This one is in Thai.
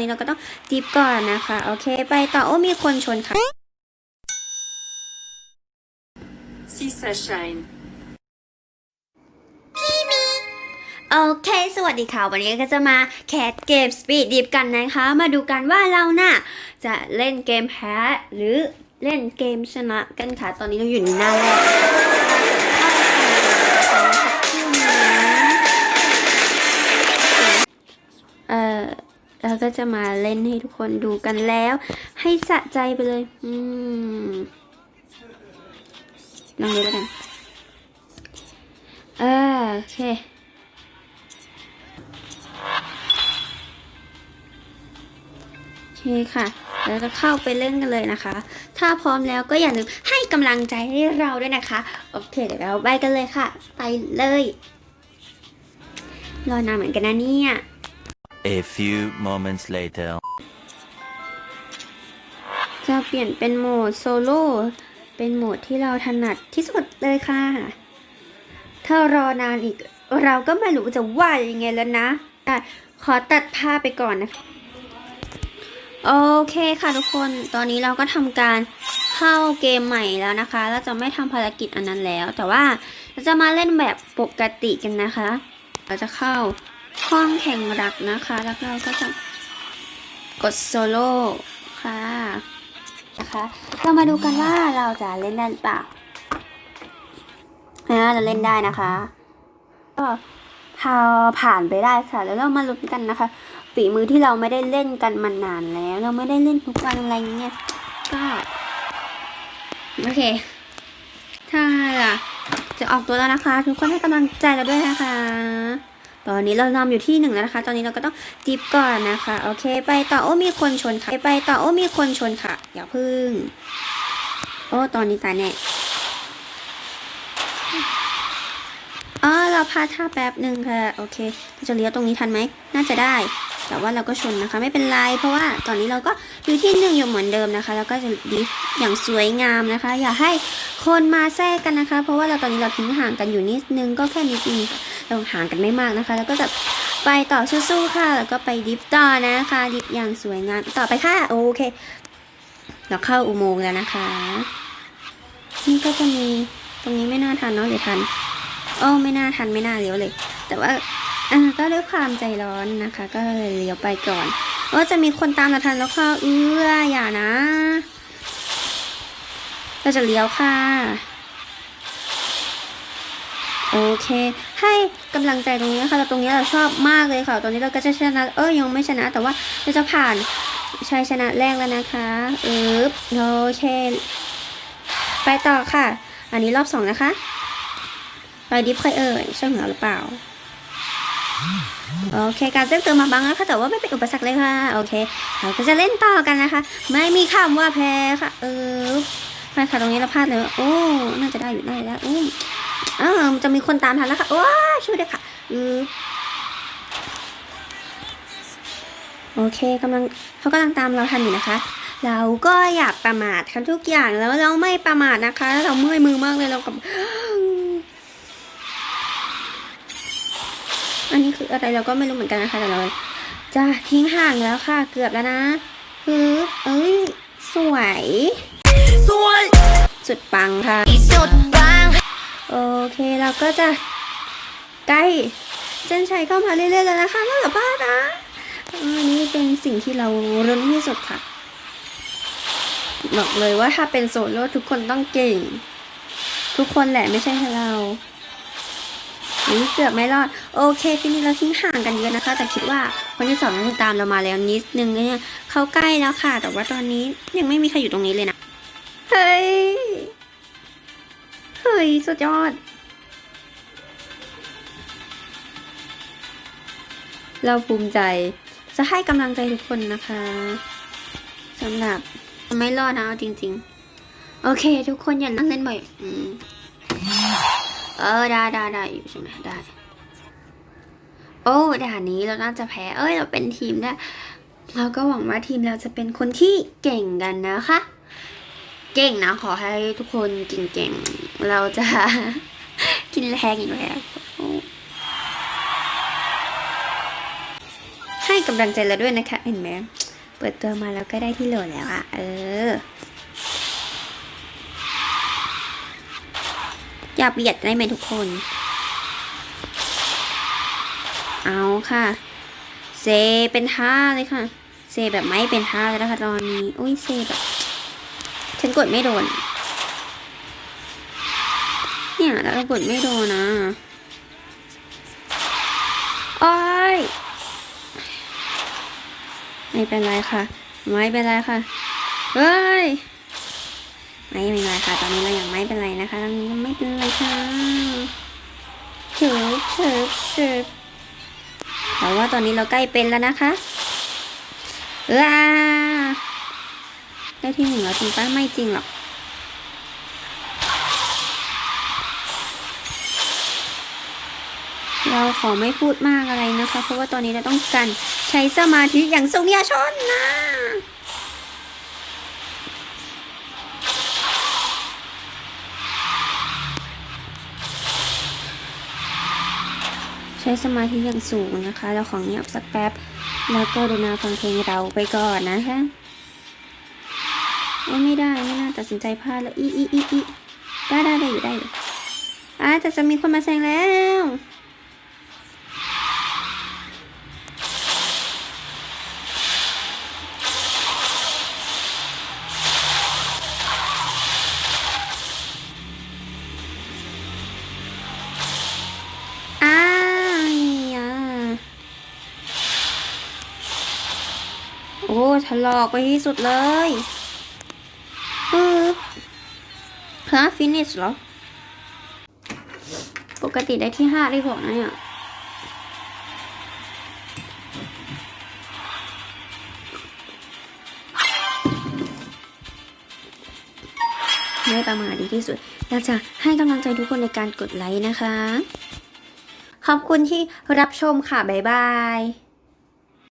นี้เราก็ต้องดิฟก่อนนะคะ โอเค ไปต่อโอ้มีคนชนค่ะ Si ça shine. โอเค สวัสดีค่ะ วันนี้ก็จะมาแคสเกม Speed Deep กันนะคะ มาดูกันว่าเราน่ะจะเล่นเกมแพ้หรือเล่นเกมชนะกันค่ะ ตอนนี้เราอยู่ในหน้าแรก เราก็จะมาเล่นให้ทุกคนดูกันแล้ว ให้สะใจไปเลย อืมลองดูแล้วกันเออโอเคโอเคค่ะเราจะเข้าไปเล่นกันเลยนะคะ ถ้าพร้อมแล้วก็อย่าลืมให้กำลังใจให้เราด้วยนะคะ โอเค เดี๋ยวเราไปกันเลยค่ะ ไปเลย รอนานเหมือนกันนะเนี่ย A few moments later. จะเปลี่ยนเป็นโหมดโซโล่เป็นโหมดที่เราถนัดที่สุดเลยค่ะ ถ้ารอนานอีกเราก็ไม่รู้จะว่ายังไงแล้วนะอะขอตัดภาพไปก่อนนะคะโอเคค่ะทุกคนตอนนี้เราก็ทำการเข้าเกมใหม่แล้วนะคะเราจะไม่ทำภารกิจอันนั้นแล้ว แต่ว่าเราจะมาเล่นแบบปกติกันนะคะ เราจะเข้า ห้องแข่งรักนะคะ แล้วเราก็จะกดโซโล่ค่ะนะคะเรามาดูกันว่าเราจะเล่นได้หรือเปล่าอ่าเราเล่นได้นะคะ ก็พอผ่านไปได้ค่ะ แล้วเรามาลุ้นกันนะคะฝีมือที่เราไม่ได้เล่นกันมานานแล้ว เราไม่ได้เล่นทุกวันอะไรเงี้ยก็โอเค ถ้าล่ะจะออกตัวแล้วนะคะ ทุกคนให้กำลังใจเราด้วยนะคะ ตอนนี้เรานำอยู่ที่หนึ่งแล้วนะคะ ตอนนี้เราก็ต้องจิบก่อนนะคะ โอเค ไปต่อโอ้มีคนชนค่ะ ไปต่อโอ้มีคนชนค่ะ อย่าพึ่ง โอ้ตอนนี้ตายแน่อ๋อเราพลาดท่าแป๊บหนึ่งค่ะ โอเคเราจะเลี้ยวตรงนี้ทันไหม น่าจะได้ แต่ว่าเราก็ชนนะคะ ไม่เป็นไร เพราะว่าตอนนี้เราก็อยู่ที่หนึ่งอยู่เหมือนเดิมนะคะ แล้วก็จะดิฟอย่างสวยงามนะคะ อย่าให้คนมาแทรกกันนะคะ เพราะว่าเราตอนนี้เราทิ้งห่างกันอยู่นิดนึงก็แค่นิดนึงค่ะ ห่างกันไม่มากนะคะ แล้วก็จะไปต่อสู้ๆค่ะ แล้วก็ไปดิฟต่อนะคะดิฟอย่างสวยงามต่อไปค่ะโอเค เราเข้าอุโมงค์แล้วนะคะ นี่ก็จะมีตรงนี้ไม่น่าทันเนาะหรือทันโอ้ไม่น่าทันไม่น่าเลี้ยวเลย แต่ว่าอ่าก็ด้วยความใจร้อนนะคะ ก็เลยเลี้ยวไปก่อนว่าจะมีคนตามเราทันแล้วค่ะเอื้ออย่านะ เราจะเลี้ยวค่ะ โอเค ให้กำลังใจตรงนี้นะคะตรงนี้เราชอบมากเลยค่ะ ตอนนี้เราก็จะชนะ เอ้ยยังไม่ชนะ แต่ว่าเราจะผ่านชัยชนะแรกแล้วนะคะอึบโอเค ไปต่อค่ะ อันนี้รอบสองนะคะไปดิฟใครเอ่ยช่างเหงาหรือเปล่าโอเค การแจ้งเตือนมาบังแล้วค่ะแต่ว่าไม่เป็นอุปสรรคเลยค่ะ โอเค เราก็จะเล่นต่อกันนะคะ ไม่มีคำว่าแพ้ค่ะ เออใช่ค่ะตรงนี้เราพลาดเลยโอ้ น่าจะได้อยู่ได้แล้วอุ้ มอ้าวมันจะมีคนตามทันแล้วค่ะว้าช่วยด้วยค่ะเออโอเคกำลังเขากำลังตามเราทันอยู่นะคะ เราก็อยากประมาทกันทุกอย่างแล้วเราไม่ประมาทนะคะ เราเมื่อยมือมากเลยเรากับอันนี้คืออะไรเราก็ไม่รู้เหมือนกันนะคะแต่เราจะทิ้งห่างแล้วค่ะ เกือบแล้วนะคือเอ้ยสวย สวย สุดปังค่ะสุดปัง โอเคเราก็จะใกล้เส้นชัยเข้ามาเรื่อยๆแล้วนะคะไม่อย่าพลาดนะอันนี้เป็นสิ่งที่เรารุ้นที่สุดค่ะบอกเลยว่าถ้าเป็นโซโล่ทุกคนต้องเก่ง ทุกคนแหละไม่ใช่แค่เรานี่เกือบไม่รอด โอเคทีนี้เราทิ้งห่างกันเยอะนะคะ แต่คิดว่าคนที่สองคือตามเรามาแล้วนิดนึงเนี่ยเขาใกล้แล้วค่ะ แต่ว่าตอนนี้ยังไม่มีใครอยู่ตรงนี้เลยนะ เฮ้ย ฮ้ย สุดยอด เราภูมิใจจะให้กำลังใจทุกคนนะคะสำหรับไม่รอดนะเอาจริง ๆ โอเค ทุกคนอย่าลืมเล่นบ่อยเออได้ได้ได้อยู่ใช่ไหมได้ โอ้ด่านนี้เราน่าจะแพ้ เอ้ย เราเป็นทีมได้ เราก็หวังว่าทีมเราจะเป็นคนที่เก่งกันนะคะ เก่งนะ ขอให้ทุกคนเก่งๆ เราจะ กินแรงอีกแล้วให้กำลังใจเราด้วยนะคะ เห็นไหมเปิดตัวมาแล้วก็ได้ที่โหลดแล้วอะเออ อย่าเบียดได้ไหมทุกคน เอาค่ะ เซเป็นท่าเลยค่ะ เซแบบไม่เป็นท่าเลยนะคะตอนนี้ อุ้ยเซแบบ ฉันกดไม่โดน เนี่ยแล้วกดไม่โดนนะโอ้ยไม่เป็นไรค่ะ ไม่เป็นไรค่ะ เฮ้ย ไม่เป็นไรค่ะ ตอนนี้เรายังไม่เป็นไรนะคะตอนนี้ไม่เป็นไรค่ะเฉิบเฉิบเฉิบแต่ว่าตอนนี้เราใกล้เป็นแล้วนะคะเออได้ที่หนึ่งแล้วจริงปะไม่จริงหรอก เราขอไม่พูดมากอะไรนะคะ เพราะว่าตอนนี้เราต้องการใช้สมาธิอย่างสูงอย่าชนนะใช้สมาธิอย่างสูงนะคะ เราของเงียบสักแป๊บ แล้วก็ดูนาฟังเพลงเราไปก่อนนะคะว่าไม่ได้ไม่น่าตัดสินใจพลาดแล้วอีอีอีอีได้ได้ได้อยู่ได้อยู่อ่าแต่จะมีคนมาแซงแล้ว ถลอกไปที่สุดเลยปึ๊บฮะฟินิชเหรอ ปกติได้ที่ห้าได้หกนะเนี่ยไม่ประมาทดีที่สุดอยากจะให้กำลังใจทุกคนในการกดไลค์นะคะ ขอบคุณที่รับชมค่ะ บ๊ายบาย